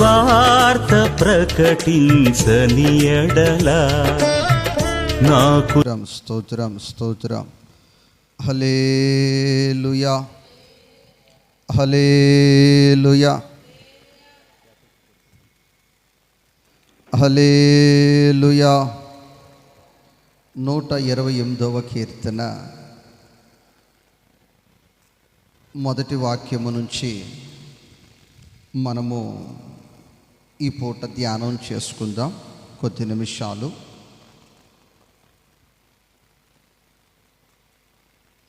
వార్త ప్రకటించని ఎడల నాకు స్తోత్రం స్తోత్రం హలేలుయా హలేలుయా హలేలుయా నూట ఇరవై ఎనిమిదవ కీర్తన. మొదటి వాక్యము నుంచి మనము ఈ పూట ధ్యానం చేసుకుందాం. కొద్ది నిమిషాలు.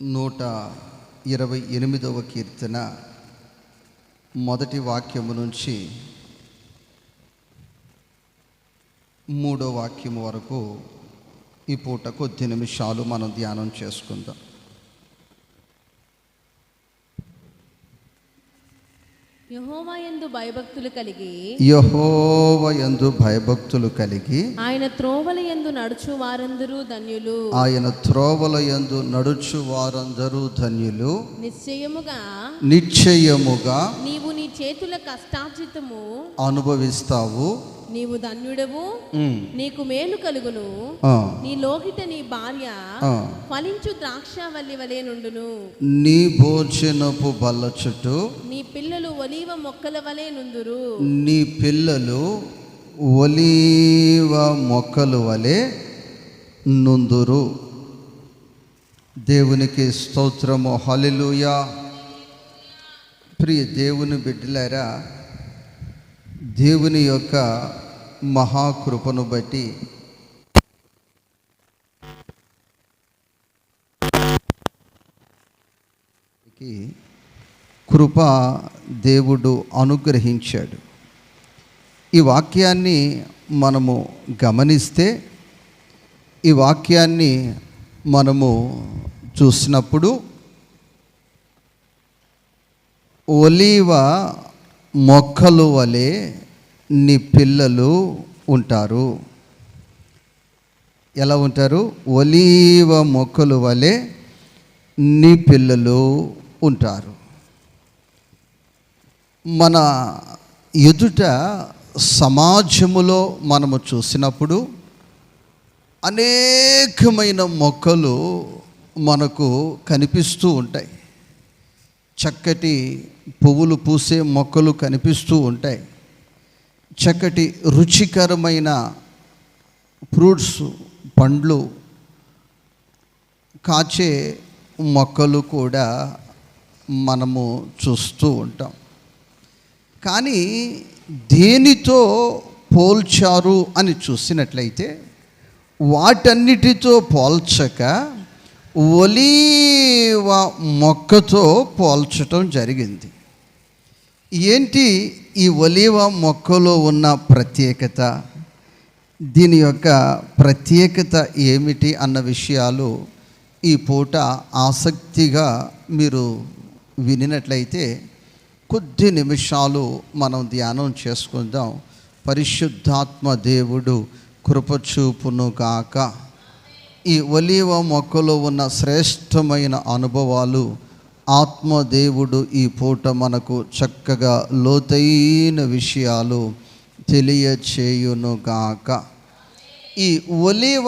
నూట ఇరవై ఎనిమిదవ కీర్తన మొదటి వాక్యము నుంచి మూడో వాక్యం వరకు ఈ పూట కొద్ది నిమిషాలు మనం ధ్యానం చేసుకుందాం. యహోవా యందు భయభక్తులు కలిగి యహోవ యందు భయభక్తులు కలిగి ఆయన త్రోవల యందు నడుచు వారందరూ ధన్యులు. ఆయన త్రోవల యందు నడుచు వారందరూ ధన్యులు. నిశ్చయముగా నిశ్చయముగా నీవు నీ చేతుల కష్టార్జితము అనుభవిస్తావు. నీవు ధన్యుడవు నీకు మేలు కలుగును. నీ లోకిట నీ భార్య. ఫలించు ద్రాక్షవల్లి వలె నుండును. నీ భోజనపు బల్ల చుట్టూ నీ పిల్లలు ఒలీవ మొక్కల వలె నుందురు. నీ పిల్లలు ఒలీవ మొక్కలు వలె నుందురు. దేవునికి స్తోత్రము. హల్లెలూయా. ప్రియ దేవుని బిడ్డలారా దేవుని యొక్క మహాకృపను బట్టి కృప దేవుడు అనుగ్రహించాడు. ఈ వాక్యాన్ని మనము గమనిస్తే ఈ వాక్యాన్ని మనము చూసినప్పుడు ఒలీవ మొక్కలు వలె నీ పిల్లలు ఉంటారు. ఎలా ఉంటారు? ఒలీవ మొక్కలు వలె నీ పిల్లలు ఉంటారు. మన ఎదుట సమాజములో మనము చూసినప్పుడు అనేకమైన మొక్కలు మనకు కనిపిస్తూ ఉంటాయి. చక్కటి పువ్వులు పూసే మొక్కలు కనిపిస్తూ ఉంటాయి. చక్కటి రుచికరమైన ఫ్రూట్స్ పండ్లు కాచే మొక్కలు కూడా మనము చూస్తూ ఉంటాం. కానీ దేనితో పోల్చారు అని చూసినట్లయితే వాటన్నిటితో పోల్చక ఒలీవ మొక్కతో పోల్చటం జరిగింది. ఏంటి ఈ ఒలివ మొక్కలో ఉన్న ప్రత్యేకత? దీని యొక్క ప్రత్యేకత ఏమిటి అన్న విషయాలు ఈ పూట ఆసక్తిగా మీరు వినినట్లయితే కొద్ది నిమిషాలు మనం ధ్యానం చేసుకుందాం. పరిశుద్ధాత్మ దేవుడు కృపచూపును గాక. ఈ ఒలివ మొక్కలో ఉన్న శ్రేష్టమైన అనుభవాలు ఆత్మదేవుడు ఈ పూట మనకు చక్కగా లోతైన విషయాలు తెలియచేయునుగాక. ఈ ఒలివ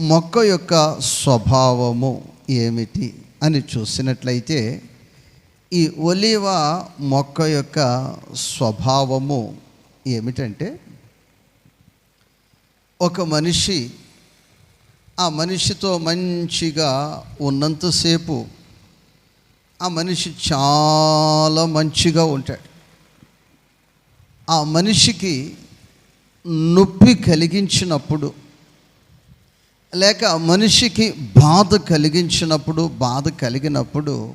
మొక్క యొక్క స్వభావము ఏమిటి అని చూసినట్లయితే ఈ ఒలివ మొక్క యొక్క స్వభావము ఏమిటంటే ఒక మనిషి ఆ మనిషితో మంచిగా ఉన్నంతసేపు ఆ మనిషి చాలా మంచిగా ఉంటాడు. ఆ మనిషికి నొప్పి కలిగించినప్పుడు లేక మనిషికి బాధ కలిగించినప్పుడు బాధ కలిగినప్పుడు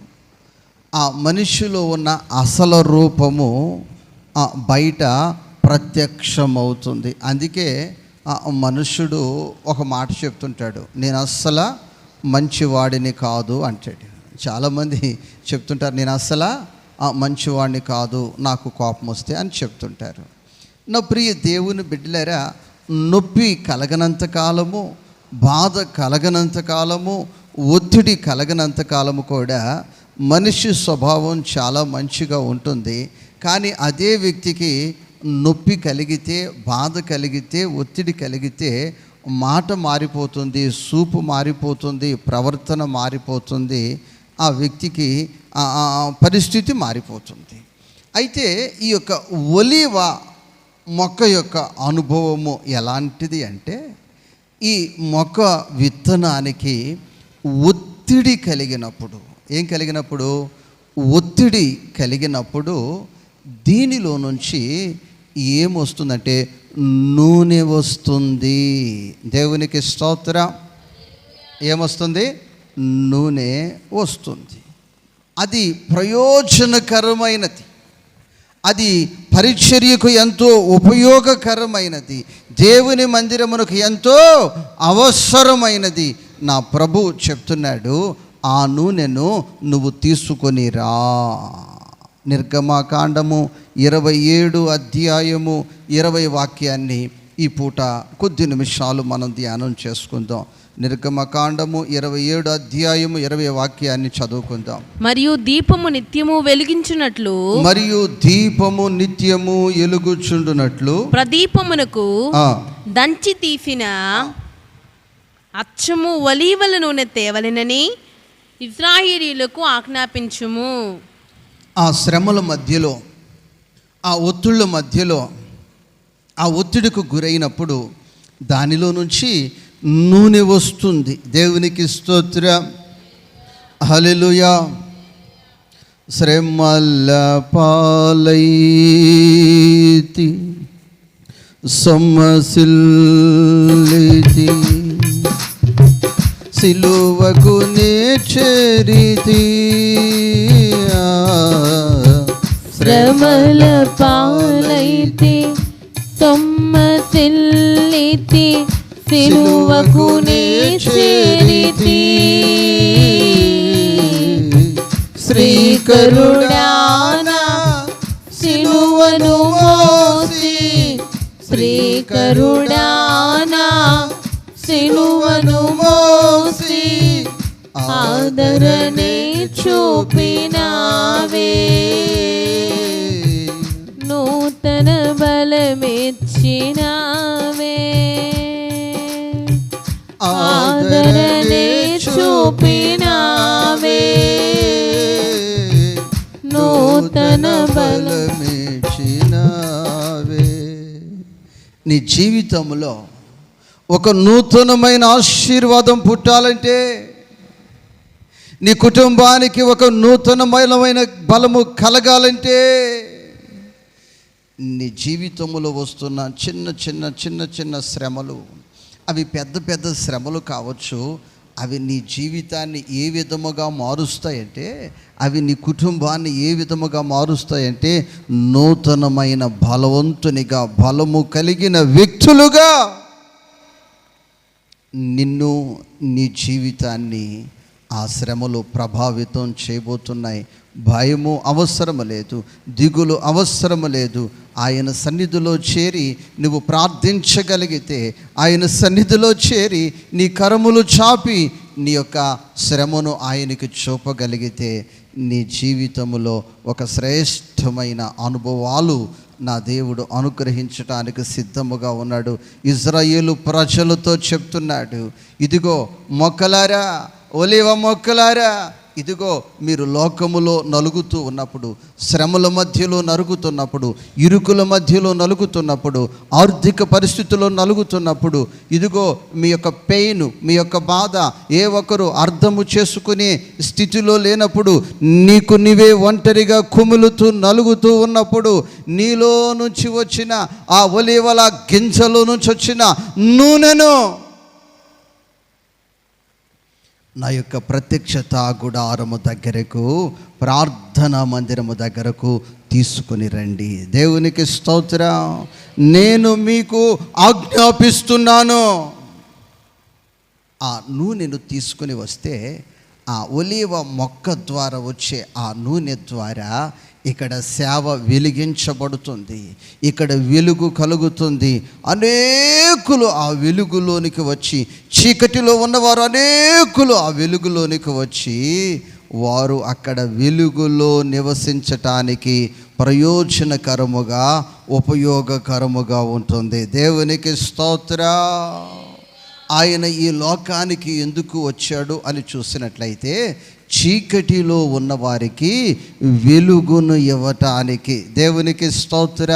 ఆ మనిషిలో ఉన్న అసలు రూపము ఆ బయట ప్రత్యక్షమవుతుంది. అందుకే ఆ మనుషుడు ఒక మాట చెప్తుంటాడు నేను అస్సలు మంచివాడిని కాదు అంటాడు. చాలామంది చెప్తుంటారు నేను అస్సలు ఆ మంచివాడిని కాదు నాకు కోపం వస్తే అని చెప్తుంటారు. నా ప్రియ దేవుని బిడ్డలారా నొప్పి కలగనంత కాలము బాధ కలగనంత కాలము ఒత్తిడి కలగనంత కాలము కూడా మనిషి స్వభావం చాలా మంచిగా ఉంటుంది. కానీ అదే వ్యక్తికి నొప్పి కలిగితే బాధ కలిగితే ఒత్తిడి కలిగితే మాట మారిపోతుంది సూపు మారిపోతుంది ప్రవర్తన మారిపోతుంది. ఆ వ్యక్తికి ఆ పరిస్థితి మారిపోతుంది. అయితే ఈ యొక్క ఒలివ మొక్క యొక్క అనుభవము ఎలాంటిది అంటే ఈ మొక్క విత్తనానికి ఒత్తిడి కలిగినప్పుడు ఏం కలిగినప్పుడు? ఒత్తిడి కలిగినప్పుడు దీనిలో నుంచి ఏమొస్తుందంటే నూనె వస్తుంది. దేవునికి స్తోత్ర. ఏమొస్తుంది? నూనె వస్తుంది. అది ప్రయోజనకరమైనది. అది పరిచర్యకు ఎంతో ఉపయోగకరమైనది. దేవుని మందిరమునకు ఎంతో అవసరమైనది. నా ప్రభు చెప్తున్నాడు ఆ నూనెను నువ్వు తీసుకొని రా. నిర్గమాకాండము ఇరవై ఏడు అధ్యాయము ఇరవై వాక్యాన్ని ఈ పూట కొద్ది నిమిషాలు మనం ధ్యానం చేసుకుందాం. నిర్గమకాండము ఇరవై ఏడు అధ్యాయము ఇరవై వాక్యాన్ని చదువుకుందాం. మరియు దీపము నిత్యము వెలిగించున్నట్లు మరియు దీపము నిత్యము ఎలుగుచుండునట్లు ప్రదీపమునకు దంచి తీసిన అచ్చము ఒలీవల నూనె తేవలెనని ఇజ్రాయేలీలకు ఆజ్ఞాపించుము. ఆ శ్రమల మధ్యలో ఆ ఒత్తిళ్ళ మధ్యలో ఆ ఒత్తిడికి గురైనప్పుడు దానిలో నుంచి నూనె వస్తుంది. దేవునికి స్తోత్ర. హలెలుయా శ్రమల పాలైతి సొమ్మసిల్లితి సిలువకు నే చేరితి శ్రమల పాలైతే తొమ్మసిల్లితి సిలువకు నే చేరితి. శ్రీకరుడానా సిలువను మోసి. శ్రీకరుడానా సిలువను మోసి. ఆదరణే చూపినావే. నూతన బలమెచ్చినా ఆదరణే చూపినావే. నూతన బలం బలమిచ్చినావే నీ జీవితంలో ఒక నూతనమైన ఆశీర్వాదం పుట్టాలంటే నీ కుటుంబానికి ఒక నూతనమైన బలము కలగాలంటే నీ జీవితంలో వస్తున్న చిన్న చిన్న చిన్న చిన్న శ్రమలు అవి పెద్ద పెద్ద శ్రమలు కావచ్చు అవి నీ జీవితాన్ని ఏ విధముగా మారుస్తాయంటే అవి నీ కుటుంబాన్ని ఏ విధముగా మారుస్తాయంటే నూతనమైన బలవంతునిగా బలము కలిగిన వ్యక్తులుగా నిన్ను నీ జీవితాన్ని ఆ శ్రమలు ప్రభావితం చేయబోతున్నాయి. భయము అవసరము లేదు దిగులు అవసరము లేదు ఆయన సన్నిధిలో చేరి నువ్వు ప్రార్థించగలిగితే ఆయన సన్నిధిలో చేరి నీ కరములు చాపి నీ యొక్క శ్రమను ఆయనకి చూపగలిగితే నీ జీవితంలో ఒక శ్రేష్టమైన అనుభవాలు నా దేవుడు అనుగ్రహించటానికి సిద్ధముగా ఉన్నాడు. ఇజ్రాయేలు ప్రజలతో చెప్తున్నాడు ఇదిగో మొక్కలారా ఒలివ మొక్కలారా ఇదిగో మీరు లోకములో నలుగుతూ ఉన్నప్పుడు శ్రమల మధ్యలో నలుగుతున్నప్పుడు ఇరుకుల మధ్యలో నలుగుతున్నప్పుడు ఆర్థిక పరిస్థితుల్లో నలుగుతున్నప్పుడు ఇదిగో మీ యొక్క పెయిన్ మీ యొక్క బాధ ఏ ఒక్కరు అర్థము చేసుకునే స్థితిలో లేనప్పుడు నీకు నీవే ఒంటరిగా కుములుతూ నలుగుతూ ఉన్నప్పుడు నీలో నుంచి వచ్చిన ఆ ఒలివల గింజలో నుంచి వచ్చిన నూనెను నా యొక్క ప్రత్యక్షత గుడారము దగ్గరకు ప్రార్థనా మందిరము దగ్గరకు తీసుకుని రండి. దేవునికి స్తోత్రం. నేను మీకు ఆజ్ఞాపిస్తున్నాను. ఆ నూనెను తీసుకుని వస్తే ఆ ఒలీవ మొక్క ద్వారా వచ్చే ఆ నూనె ద్వారా ఇక్కడ సేవ వెలిగించబడుతుంది ఇక్కడ వెలుగు కలుగుతుంది. అనేకులు ఆ వెలుగులోనికి వచ్చి చీకటిలో ఉన్నవారు అనేకులు ఆ వెలుగులోనికి వచ్చి వారు అక్కడ వెలుగులో నివసించటానికి ప్రయోజనకరముగా ఉపయోగకరముగా ఉంటుంది. దేవునికి స్తోత్ర. ఆయన ఈ లోకానికి ఎందుకు వచ్చాడు అని చూసినట్లయితే చీకటిలో ఉన్న వారికి వెలుగును ఇవ్వటానికి దేవునికి స్తోత్ర.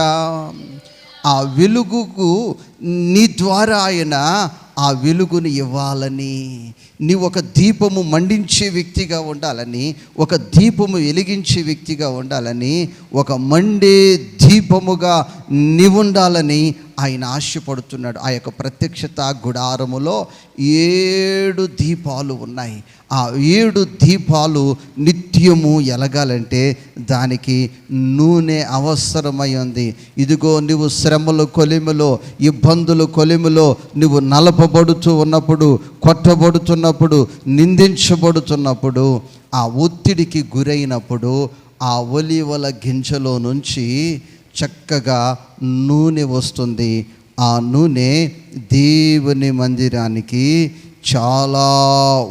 ఆ వెలుగుకు నీ ద్వారా ఆయన ఆ వెలుగును ఇవ్వాలని నీ ఒక దీపము మండించే వ్యక్తిగా ఉండాలని ఒక దీపము వెలిగించే వ్యక్తిగా ఉండాలని ఒక మండే దీపముగా నీవుండాలని ఆయన ఆశపడుతున్నాడు. ఆ యొక్క ప్రత్యక్షత గుడారములో ఏడు దీపాలు ఉన్నాయి. ఆ ఏడు దీపాలు నిత్యము ఎలగాలంటే దానికి నూనె అవసరమై ఉంది. ఇదిగో నువ్వు శ్రమలు కొలిమిలో ఇబ్బందులు కొలిమిలో నువ్వు నలపబడుతూ ఉన్నప్పుడు కొట్టబడుతున్నప్పుడు నిందించబడుతున్నప్పుడు ఆ ఒత్తిడికి గురైనప్పుడు ఆ ఒలివల గింజలో నుంచి చక్కగా నూనె వస్తుంది. ఆ నూనె దేవుని మందిరానికి చాలా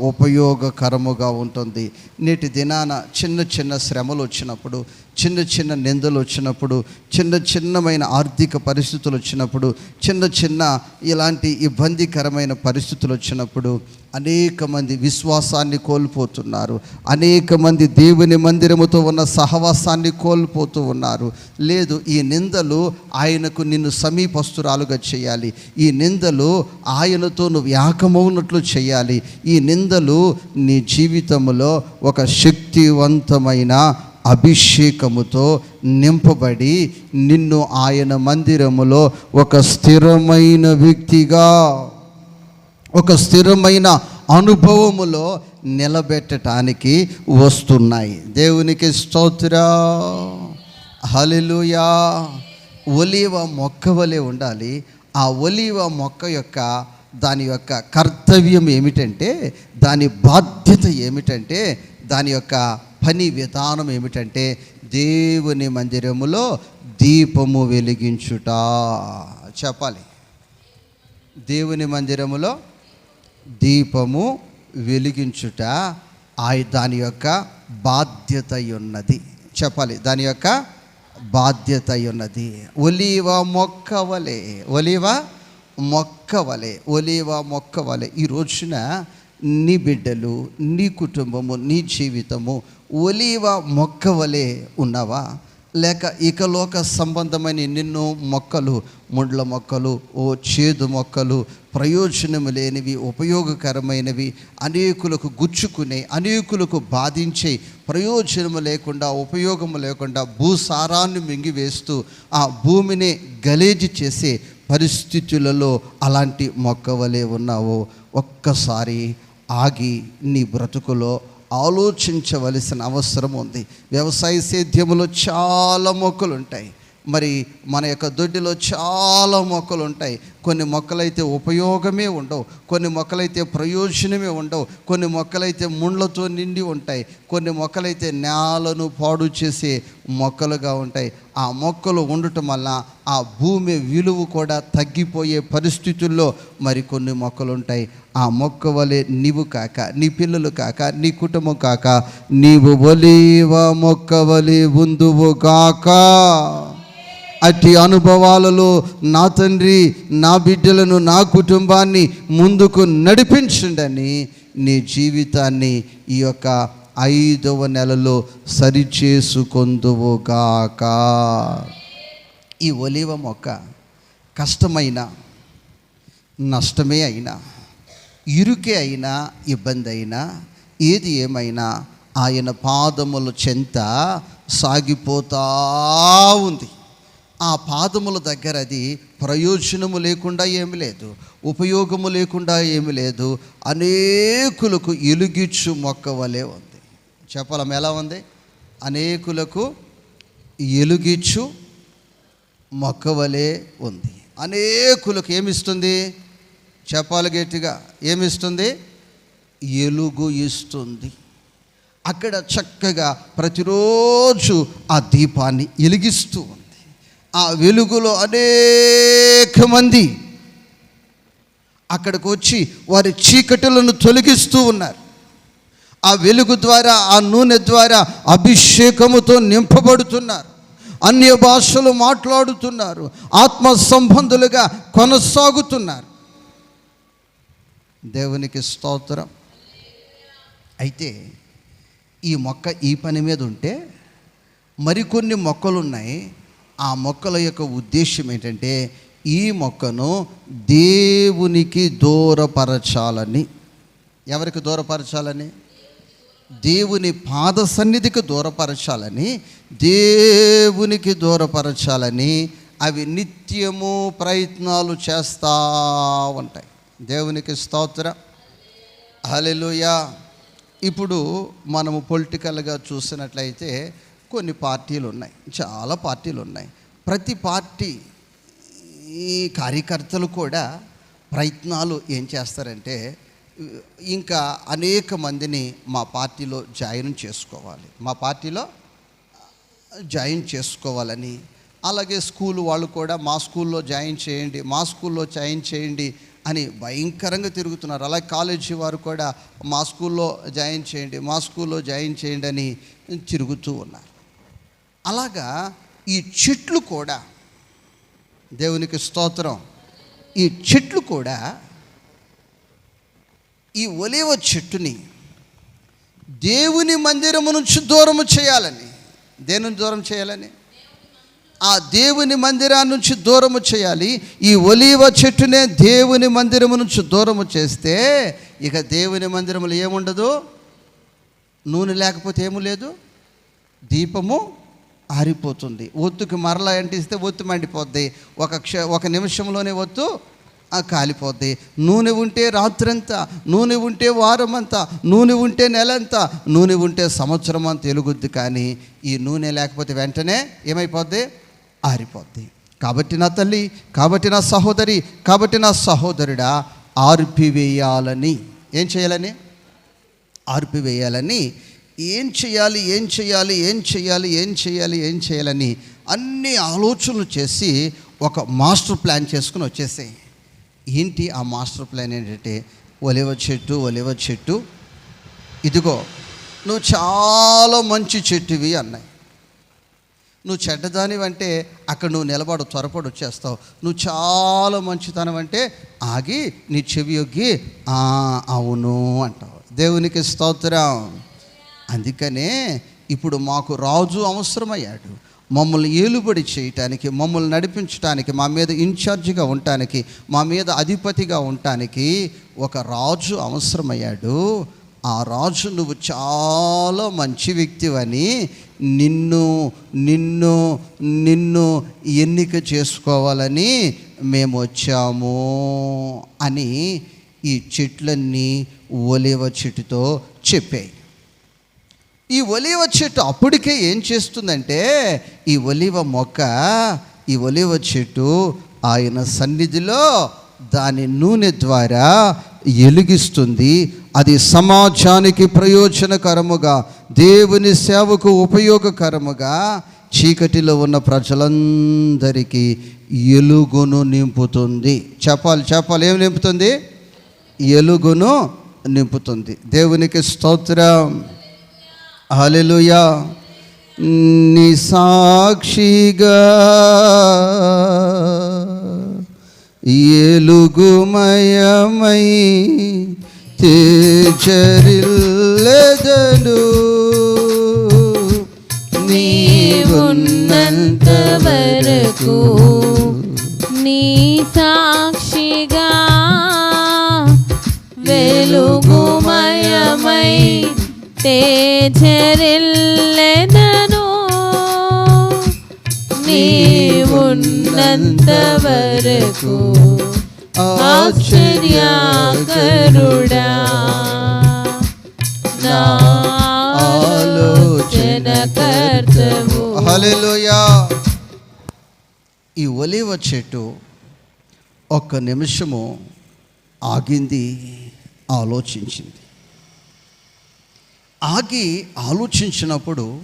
ఉపయోగకరముగా ఉంటుంది. నేటి దినాన చిన్న చిన్న శ్రమలు వచ్చినప్పుడు చిన్న చిన్న నిందలు వచ్చినప్పుడు చిన్న చిన్నమైన ఆర్థిక పరిస్థితులు వచ్చినప్పుడు చిన్న చిన్న ఇలాంటి ఇబ్బందికరమైన పరిస్థితులు వచ్చినప్పుడు అనేక మంది విశ్వాసాన్ని కోల్పోతున్నారు. అనేక మంది దేవుని మందిరముతో ఉన్న సహవాసాన్ని కోల్పోతూ ఉన్నారు. లేదు ఈ నిందలు ఆయనకు నిన్ను సమీపస్తురాలుగా చేయాలి. ఈ నిందలు ఆయనతో నువ్వు ఏకమవునట్లు చేయాలి. ఈ నిందలు నీ జీవితంలో ఒక శక్తివంతమైన అభిషేకముతో నింపబడి నిన్ను ఆయన మందిరములో ఒక స్థిరమైన వ్యక్తిగా ఒక స్థిరమైన అనుభవములో నిలబెట్టడానికి వస్తున్నాయి. దేవునికి స్తోత్ర. హలిలుయా ఒలివ మొక్క వలె ఉండాలి. ఆ ఒలివ మొక్క యొక్క దాని యొక్క కర్తవ్యం ఏమిటంటే దాని బాధ్యత ఏమిటంటే దాని యొక్క పని విధానం ఏమిటంటే దేవుని మందిరములో దీపము వెలిగించుట. చెప్పాలి. దేవుని మందిరములో దీపము వెలిగించుట ఆయ దాని యొక్క బాధ్యత ఉన్నది. చెప్పాలి. దాని యొక్క బాధ్యత ఉన్నది. ఒలీవ మొక్క వలె ఒలీవ మొక్క వలె ఒలీవ మొక్క వలె ఈ రోజున నీ బిడ్డలు నీ కుటుంబము నీ జీవితము ఒలీవ మొక్క వలె ఉన్నావా? లేక ఇకలోక సంబంధమైన ఎన్నెన్నో మొక్కలు ముండ్ల మొక్కలు ఓ చేదు మొక్కలు ప్రయోజనము లేనివి ఉపయోగకరమైనవి అనేకులకు గుచ్చుకునే అనేకులకు బాధించే ప్రయోజనము లేకుండా ఉపయోగము లేకుండా భూసారాన్ని మింగివేస్తూ ఆ భూమిని గలేజి చేసే పరిస్థితులలో అలాంటి మొక్కవలే ఉన్నావో. ఒక్కసారి ఆగి నీ బ్రతుకులో ఆలోచించవలసిన అవసరం ఉంది. వ్యవసాయ సేద్యములో చాలా మొక్కలు ఉంటాయి మరి మన యొక్క దొడ్డిలో చాలా మొక్కలు ఉంటాయి. కొన్ని మొక్కలైతే ఉపయోగమే ఉండవు. కొన్ని మొక్కలైతే ప్రయోజనమే ఉండవు. కొన్ని మొక్కలైతే ముండ్లతో నిండి ఉంటాయి. కొన్ని మొక్కలైతే నేలను పాడు చేసే మొక్కలుగా ఉంటాయి. ఆ మొక్కలు ఉండటం వల్ల ఆ భూమి విలువ కూడా తగ్గిపోయే పరిస్థితుల్లో మరి కొన్ని మొక్కలు ఉంటాయి. ఆ మొక్క వలె నీవు కాక నీ పిల్లలు కాక నీ కుటుంబం కాక నీవు ఒలీవ మొక్క వలె ఉందువు కాక అట్టి అనుభవాలలో నా తండ్రి నా బిడ్డలను నా కుటుంబాన్ని ముందుకు నడిపించండని నీ జీవితాన్ని ఈ యొక్క ఐదవ నెలలో సరిచేసుకొందువుగాక. ఈ ఒలివ మొక్క కష్టమైన నష్టమే అయినా ఇరుకే అయినా ఇబ్బంది అయినా ఏది ఏమైనా ఆయన పాదముల చెంత సాగిపోతా ఉంది. ఆ పాదముల దగ్గర అది ప్రయోజనము లేకుండా ఏమి లేదు ఉపయోగము లేకుండా ఏమి లేదు అనేకులకు ఎలుగిచ్చు మొక్క వలె ఉంది. చెప్పాలం? ఎలా ఉంది? అనేకులకు ఎలుగిచ్చు మొక్క వలె ఉంది. అనేకులకు ఏమిస్తుంది? చెప్పాలి గట్టిగా. ఏమిస్తుంది? ఎలుగు ఇస్తుంది. అక్కడ చక్కగా ప్రతిరోజు ఆ దీపాన్ని వెలిగిస్తూ ఉంది. ఆ వెలుగులో అనేక మంది అక్కడికి వచ్చి వారి చీకటులను తొలగిస్తూ ఉన్నారు. ఆ వెలుగు ద్వారా ఆ నూనె ద్వారా అభిషేకముతో నింపబడుతున్నారు. అన్య భాషలు మాట్లాడుతున్నారు. ఆత్మ సంబంధులుగా కొనసాగుతున్నారు. దేవునికి స్తోత్రం. అయితే ఈ మొక్క ఈ పని మీద ఉంటే మరికొన్ని మొక్కలు ఉన్నాయి ఆ మొక్కల యొక్క ఉద్దేశం ఏంటంటే ఈ మొక్కను దేవునికి దూరపరచాలని. ఎవరికి దూరపరచాలని? దేవుని పాద సన్నిధికి దూరపరచాలని దేవునికి దూరపరచాలని అవి నిత్యము ప్రయత్నాలు చేస్తూ ఉంటాయి. దేవునికి స్తోత్ర. హలెలుయా ఇప్పుడు మనము పొలిటికల్గా చూసినట్లయితే కొన్ని పార్టీలు ఉన్నాయి చాలా పార్టీలు ఉన్నాయి. ప్రతి పార్టీ ఈ కార్యకర్తలు కూడా ప్రయత్నాలు ఏం చేస్తారంటే ఇంకా అనేక మందిని మా పార్టీలో జాయిన్ చేసుకోవాలి. మా పార్టీలో జాయిన్ చేసుకోవాలని అలాగే స్కూల్ వాళ్ళు కూడా మా స్కూల్లో జాయిన్ చేయండి మా స్కూల్లో జాయిన్ చేయండి అని భయంకరంగా తిరుగుతున్నారు. అలాగే కాలేజీ వారు కూడా మా స్కూల్లో జాయిన్ చేయండి మా స్కూల్లో జాయిన్ చేయండి అని తిరుగుతూ ఉన్నారు. అలాగా ఈ చెట్లు కూడా దేవునికి స్తోత్రం. ఈ చెట్లు కూడా ఈ ఒలివ చెట్టుని దేవుని మందిరము నుంచి దూరము చేయాలని. దేని దూరం చేయాలని? ఆ దేవుని మందిరాన్ని నుంచి దూరము చేయాలి. ఈ ఒలీవ చెట్టునే దేవుని మందిరము నుంచి దూరము చేస్తే ఇక దేవుని మందిరములో ఏముండదు? నూనె లేకపోతే ఏమీ లేదు. దీపము ఆరిపోతుంది. ఒత్తుకి మరలా అంటిస్తే ఒత్తు మండిపోద్ది. ఒక క్ష ఒక నిమిషంలోనే ఒత్తు కాలిపోద్ది. నూనె ఉంటే రాత్రంతా నూనె ఉంటే వారమంతా నూనె ఉంటే నెలంతా నూనె ఉంటే సంవత్సరం అంతా ఎలుగుద్ది కానీ ఈ నూనె లేకపోతే వెంటనే ఏమైపోద్ది? ఆరిపోద్ది. కాబట్టి నా తల్లి కాబట్టి నా సహోదరి కాబట్టి నా సహోదరుడా ఆర్పివేయాలని. ఏం చేయాలని? ఆర్పివేయాలని ఏం చేయాలి ఏం చేయాలి ఏం చేయాలి ఏం చేయాలి ఏం చేయాలని అన్ని ఆలోచనలు చేసి ఒక మాస్టర్ ప్లాన్ చేసుకుని వచ్చేసాయి. ఏంటి ఆ మాస్టర్ ప్లాన్ ఏంటంటే ఒలివ చెట్టు ఒలివ చెట్టు ఇదిగో నువ్వు చాలా మంచి చెట్టువి అన్నాయి. నువ్వు చెడ్డదానివంటే అక్కడ నువ్వు నిలబడు త్వరపడి వచ్చేస్తావు. నువ్వు చాలా మంచితనం అంటే ఆగి నీ చెవి యొగ్గి "ఆ, అవును అంటావు. దేవునికి స్తోత్రం. అందుకనే ఇప్పుడు మాకు రాజు అవసరమయ్యాడు. మమ్మల్ని ఏలుబడి చేయటానికి మమ్మల్ని నడిపించడానికి మా మీద ఇన్ఛార్జిగా ఉండటానికి మా మీద అధిపతిగా ఉండటానికి ఒక రాజు అవసరమయ్యాడు. ఆ రాజు నువ్వు చాలా మంచి వ్యక్తివని నిన్ను నిన్ను నిన్ను ఎన్నిక చేసుకోవాలని మేము వచ్చాము అని ఈ చెట్లన్నీ ఒలివ చెట్టుతో చెప్పాయి. ఈ ఒలివ చెట్టు అప్పటికే ఏం చేస్తుందంటే ఈ ఒలివ మొక్క ఈ ఒలివ చెట్టు ఆయన సన్నిధిలో దాని నూనె ద్వారా ఎలిగిస్తుంది. అది సమాజానికి ప్రయోజనకరముగా దేవుని సేవకు ఉపయోగకరముగా చీకటిలో ఉన్న ప్రజలందరికీ ఎలుగును నింపుతుంది. చెప్పాలి చెప్పాలి ఏం నింపుతుంది? ఎలుగును నింపుతుంది. దేవునికి స్తోత్రం. హల్లెలూయా. నీ సాక్షిగా ఎలుగుమయమై తేజరిల్లెదను నీవున్నంత వరకు నీ సాక్షిగా వెలుగుమయమై తేజరిల్లెదను నీవున్నంత వరకు ఆశ్చర్యకరుడా. నా ఆలోచన కర్తవు హల్లెలూయా. ఈ ఒలివ చెట్టు ఒక్క నిమిషము ఆగింది ఆలోచించింది. ఆగి ఆలోచించినప్పుడు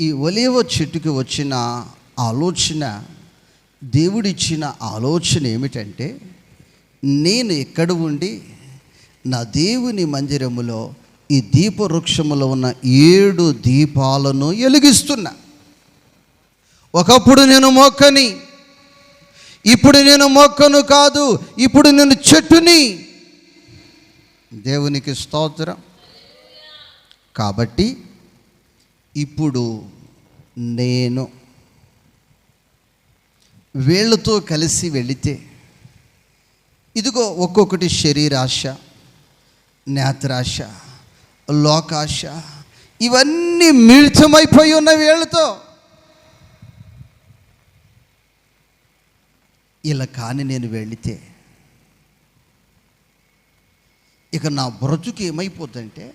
ఈ ఒలివ చెట్టుకి వచ్చిన ఆలోచన దేవుడిచ్చిన ఆలోచన ఏమిటంటే నేను ఎక్కడ ఉండి నా దేవుని మందిరములో ఈ దీపవృక్షములో ఉన్న ఏడు దీపాలను వెలిగిస్తున్నా. ఒకప్పుడు నేను మొక్కని ఇప్పుడు నేను మొక్కను కాదు ఇప్పుడు నేను చెట్టుని. దేవునికి స్తోత్రం. కాబట్టి ఇప్పుడు నేను వీళ్ళతో కలిసి వెళితే ఇదిగో ఒక్కొక్కటి శరీరాశ నేత్రాశ లోకాశ ఇవన్నీ మిళితమైపోయి ఉన్న వీళ్ళతో. ఇలా కాని నేను వెళితే ఇక నా బ్రతుకు ఏమైపోతుందంటే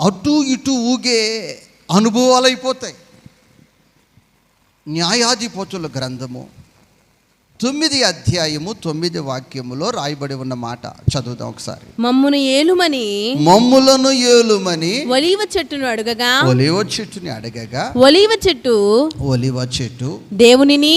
అటు ఇటు ఊగే అనుభవాలు అయిపోతాయి న్యాయాధిపతుల గ్రంథము తొమ్మిది అధ్యాయము తొమ్మిది వాక్యములో రాయబడి ఉన్న మాట చదువుదాం ఒకసారి. మమ్మును ఏలుమని మమ్ములను ఏలుమని ఒలీవ చెట్టును అడగగా ఒలివ చెట్టుని అడగగా ఒలీవ చెట్టు ఒలివ చెట్టు దేవునిని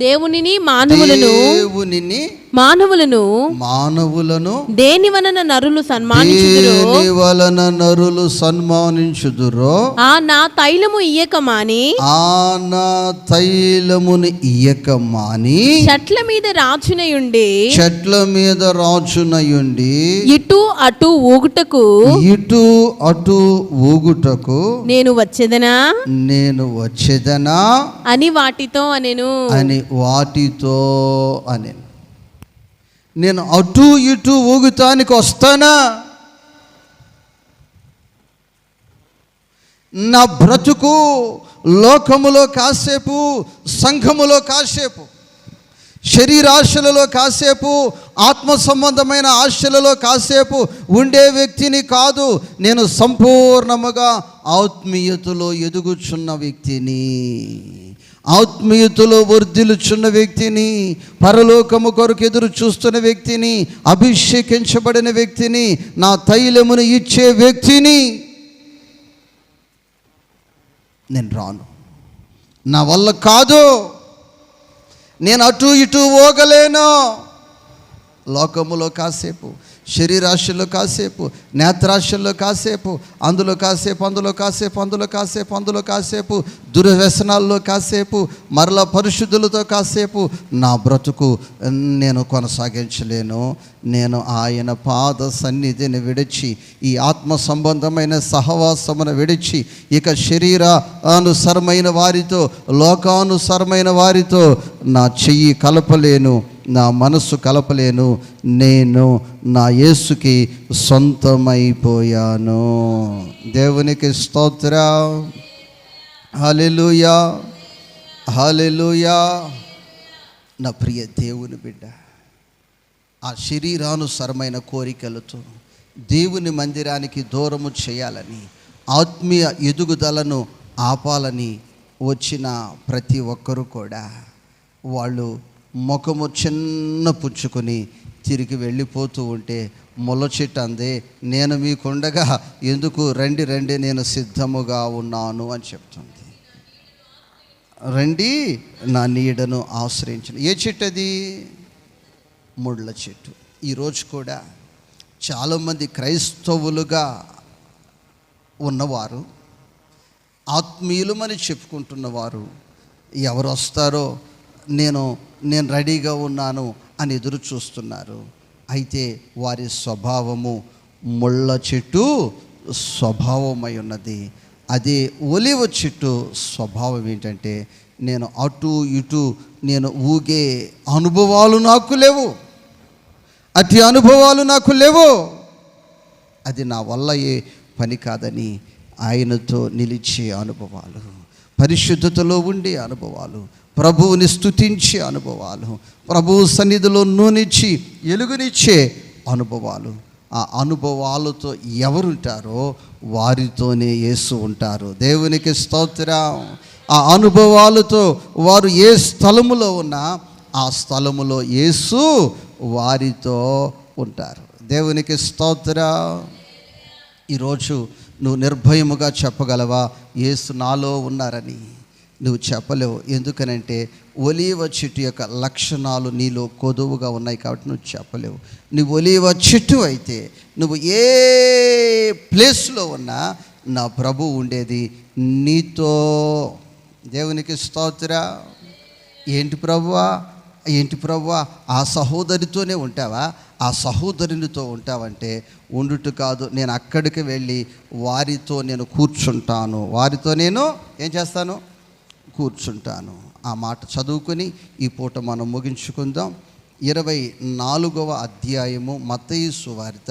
దేవునిని మానవులను దేవునిని మానవులను మానవులను దేని వలన నరులు సన్మానించుదురో? దేని వలన నరులు సన్మానించుదురో? ఆ నా తైలము ఇయ్యక మాని ఆ నా తైలముని ఇయ్యక మాని చెట్ల మీద రాచునయుండి చెట్ల మీద రాచునయుండి ఇటు అటు ఊగుటకు ఇటు అటు ఊగుటకు నేను వచ్చేదనా? నేను వచ్చేదనా? అని వాటితో అనెను. అని వాటితో అని నేను అటు ఇటు ఊగుతానికి వస్తానా? నా బ్రతుకు లోకములో కాసేపు సంఘములో కాసేపు శరీరాశలలో కాసేపు ఆత్మ సంబంధమైన ఆశలలో కాసేపు ఉండే వ్యక్తిని కాదు నేను సంపూర్ణముగా ఆత్మీయతలో ఎదుగుచున్న వ్యక్తిని. ఆత్మీయతలో వర్ధిల్లుచున్న వ్యక్తిని పరలోకము కొరకు ఎదురు చూస్తున్న వ్యక్తిని అభిషేకించబడిన వ్యక్తిని నా తైలమును ఇచ్చే వ్యక్తిని నేను రాను. నా వల్ల కాదు. నేను అటు ఇటు పోగలేను లోకములో కాసేపు శరీరాశల్లో కాసేపు నేత్రాశల్లో కాసేపు అందులో కాసేపు అందులో కాసేపు అందులో కాసేపు అందులో కాసేపు దుర్వ్యసనాల్లో కాసేపు మరలా పరిశుద్ధులతో కాసేపు నా బ్రతుకు నేను కొనసాగించలేను. నేను ఆయన పాద సన్నిధిని విడిచి ఈ ఆత్మ సంబంధమైన సహవాసమును విడిచి ఇక శరీర అనుసరమైన వారితో లోకానుసరమైన వారితో నా చెయ్యి కలపలేను. నా మనస్సు కలపలేను నేను నా యేసుకి సొంతమైపోయాను. దేవునికి స్తోత్ర. హలెలుయా హలెలుయా నా ప్రియ దేవుని బిడ్డ ఆ శరీరానుసరమైన కోరికలతో దేవుని మందిరానికి దూరము చేయాలని ఆత్మీయ ఎదుగుదలను ఆపాలని వచ్చిన ప్రతి ఒక్కరూ కూడా వాళ్ళు ముఖము చిన్న పుచ్చుకొని తిరిగి వెళ్ళిపోతూ ఉంటే మొలచెట్టు చెట్టు అందే నేను మీకుండగా ఎందుకు రండి రండి నేను సిద్ధముగా ఉన్నాను అని చెప్తుంది. రండి నా నీడను ఆశ్రయించిన ఏ చెట్టు అది ముళ్ళ చెట్టు. ఈరోజు కూడా చాలామంది క్రైస్తవులుగా ఉన్నవారు ఆత్మీయులమని చెప్పుకుంటున్నవారు ఎవరు వస్తారో నేను నేను రెడీగా ఉన్నాను అని ఎదురు చూస్తున్నారు. అయితే వారి స్వభావము ముళ్ళ చెట్టు స్వభావమై ఉన్నది. అదే ఒలివ చెట్టు స్వభావం ఏంటంటే నేను అటు ఇటు నేను ఊగే అనుభవాలు నాకు లేవు. అతి అనుభవాలు నాకు లేవు. అది నా వల్ల ఏ పని కాదని ఆయనతో నిలిచే అనుభవాలు పరిశుద్ధతలో ఉండే అనుభవాలు ప్రభువుని స్తుతించే అనుభవాలు ప్రభువు సన్నిధిలో నూనిచ్చి ఎలుగునిచ్చే అనుభవాలు. ఆ అనుభవాలతో ఎవరుంటారో వారితోనే యేసు ఉంటారు. దేవునికి స్తోత్రం. ఆ అనుభవాలతో వారు ఏ స్థలములో ఉన్నా ఆ స్థలములో యేసు వారితో ఉంటారు. దేవునికి స్తోత్రం. ఈరోజు నువ్వు నిర్భయముగా చెప్పగలవా? యేసు నాలో ఉన్నారని. నువ్వు చెప్పలేవు. ఎందుకనంటే ఒలీవ చెట్టు యొక్క లక్షణాలు నీలో కొదువుగా ఉన్నాయి కాబట్టి నువ్వు చెప్పలేవు. నువ్వు ఒలీవ చెట్టు అయితే నువ్వు ఏ ప్లేస్లో ఉన్నా నా ప్రభు ఉండేది నీతో. దేవునికి స్తోత్ర. ఏంటి ప్రభువా? ఏంటి ప్రభువా? ఆ సహోదరితోనే ఉంటావా? ఆ సహోదరునితో ఉంటావంటే ఉండుట కాదు. నేను అక్కడికి వెళ్ళి వారితో నేను కూర్చుంటాను. వారితో నేను ఏం చేస్తాను? కూర్చుంటాను. ఆ మాట చదువుకొని ఈ పూట మనం ముగించుకుందాం. ఇరవై నాలుగవ అధ్యాయము మతయి సువార్త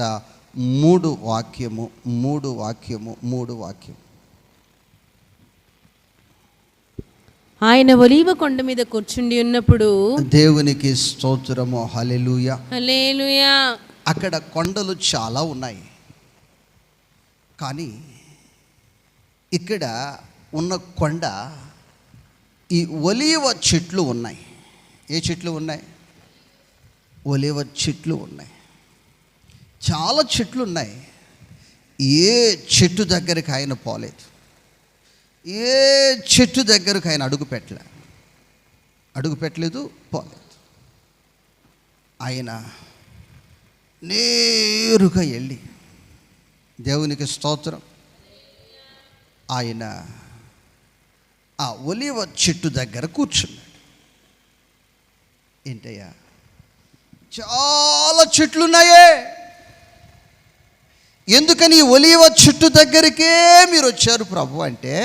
మూడు వాక్యము మూడు వాక్యము మూడు వాక్యం ఆయన ఒలీవ కొండ మీద కూర్చుండి ఉన్నప్పుడు దేవునికి స్తోత్రము. హలెలూయ హల్లెలూయా. అక్కడ కొండలు చాలా ఉన్నాయి. కానీ ఇక్కడ ఉన్న కొండ ఈ ఒలీవ చెట్లు ఉన్నాయి. ఏ చెట్లు ఉన్నాయి? ఒలీవ చెట్లు ఉన్నాయి. చాలా చెట్లు ఉన్నాయి. ఏ చెట్టు దగ్గరికి ఆయన పోలేదు. ఏ చెట్టు దగ్గరకు ఆయన అడుగు పెట్టలే. అడుగు పెట్టలేదు పోలేదు. ఆయన నేరుగా వెళ్ళి దేవునికి స్తోత్రం. ఆయన ఆ ఒలివ చెట్టు దగ్గర కూర్చున్నాడు. ఏంటయ్యా? చాలా చెట్లున్నాయే. ఎందుకని ఈ ఒలివ చెట్టు దగ్గరికే మీరు వచ్చారు ప్రభు అంటే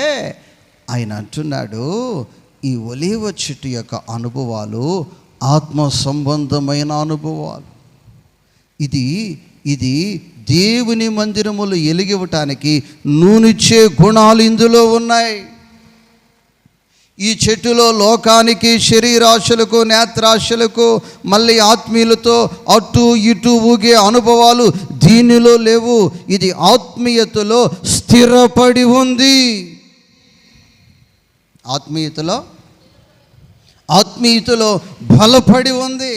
ఆయన అంటున్నాడు ఈ ఒలివ చెట్టు యొక్క అనుభవాలు ఆత్మ సంబంధమైన అనుభవాలు. ఇది ఇది దేవుని మందిరములు ఎలిగివ్వటానికి నూనిచ్చే గుణాలు ఇందులో ఉన్నాయి. ఈ చెట్టులో లోకానికి శరీరాశులకు నేత్రాశులకు మళ్ళీ ఆత్మీయులతో అటు ఇటు ఊగే అనుభవాలు దీనిలో లేవు. ఇది ఆత్మీయతలో స్థిరపడి ఉంది. ఆత్మీయతలో? ఆత్మీయతలో బలపడి ఉంది.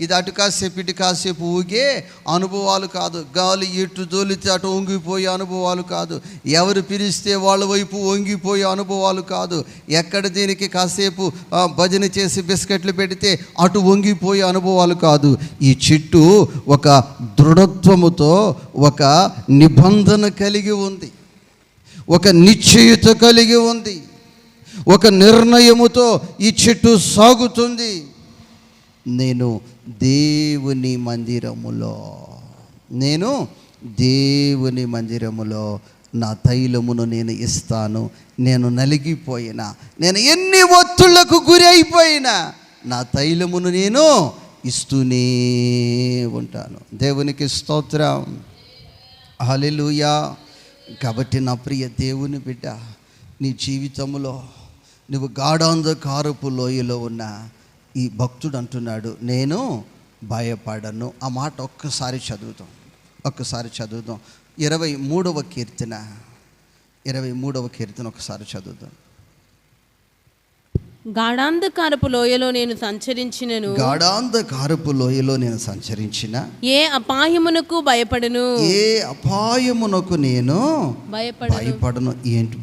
ఇది అటు కాసేపు ఇటు కాసేపు ఊగే అనుభవాలు కాదు. గాలి ఇటు తోలితే అటు వంగిపోయే అనుభవాలు కాదు. ఎవరు పిలిస్తే వాళ్ళ వైపు వంగిపోయే అనుభవాలు కాదు. ఎక్కడ దీనికి కాసేపు భజన చేసి బిస్కెట్లు పెడితే అటు వంగిపోయే అనుభవాలు కాదు. ఈ చెట్టు ఒక దృఢత్వముతో ఒక నిబంధన కలిగి ఉంది. ఒక నిశ్చయిత కలిగి ఉంది. ఒక నిర్ణయముతో ఈ చెట్టు సాగుతుంది. నేను దేవుని మందిరములో నేను దేవుని మందిరములో నా తైలమును నేను ఇస్తాను నేను నలిగిపోయినా నేను ఎన్ని ఒత్తులకు గురి అయిపోయినా నా తైలమును నేను ఇస్తూనే ఉంటాను. దేవునికి స్తోత్రం. హలెలుయా కాబట్టి నా ప్రియ దేవుని బిడ్డ నీ జీవితంలో నువ్వు గాఢాంధకారపు లోయలో ఉన్న ఈ భక్తుడు అంటున్నాడు నేను భయపడను. ఆ మాట ఒక్కసారి చదువుతాం ఒక్కసారి చదువుదాం. ఇరవై మూడవ కీర్తన ఇరవై మూడవ కీర్తన ఒకసారి చదువుదాం. గాఢాంధకారపు లోయలో నేను సంచరించినను. గాఢాంధకారపు లోయలో నేను సంచరించిన. ఏ అపాయమునకు భయపడను. ఏ అపాయమునకు నేను భయపడను. భయపడను. ఏంటి